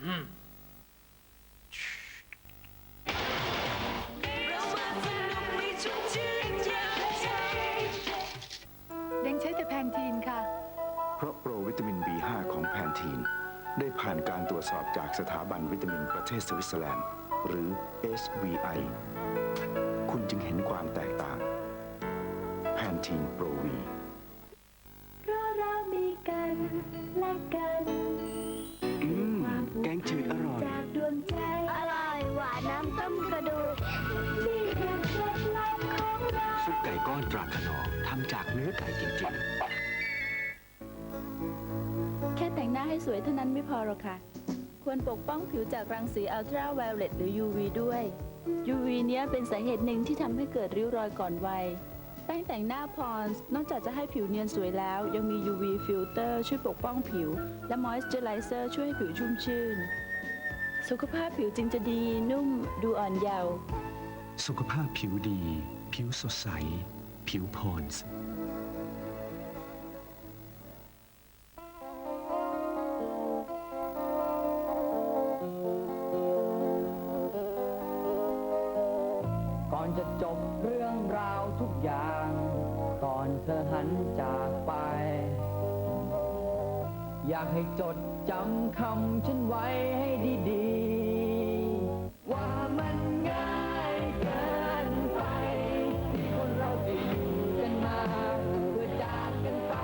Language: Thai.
เรามาสนุกให้ชุ่มชื่นหัวใจยังใช้แต่แพนทีนค่ะ เพราะโปรวิตามิน B5 ของแพนทีน ได้ผ่านการตรวจสอบจากสถาบันวิตามินประเทศสวิตเซอร์แลนด์ หรือ SVI คุณจึงเห็นความแตกต่าง แพนทีนโปรวี เพราะเรามีกันและกันอืมแกง จืดอร่อย จากดวงใจอร่อยหวานน้ำต้มกระดูกนี่คือเคล็ดลับของเรา ซุปไก่ก้อนตราขนองทำจากเนื้อไก่จริงๆแค่แต่งหน้าให้สวยเท่านั้นไม่พอหรอกค่ะ ควรปกป้องผิวจากรังสีอัลตราไวโอเลตหรือ UV ด้วย UV เนี้ยเป็นสาเหตุหนึ่งที่ทำให้เกิดริ้วรอยก่อนวัย แป้งแต่งหน้าพรส์นอกจากจะให้ผิวเนียนสวยแล้ว ยังมี UV ฟิลเตอร์ช่วยปกป้องผิว และ Moisturizer ช่วยให้ผิวชุ่มชื่น สุขภาพผิวจึงจะดีนุ่มดูอ่อนเยาว์ สุขภาพผิวดี ผิวสดใส ผิวพรส์ จะจบเรื่องราวทุกอย่าง ก่อนเธอหันจากไป อยากให้จดจำคำฉันไว้ให้ดีๆ ว่ามันง่ายเกินไปที่คนเราจะอยู่กันมาเพื่อจากกันไป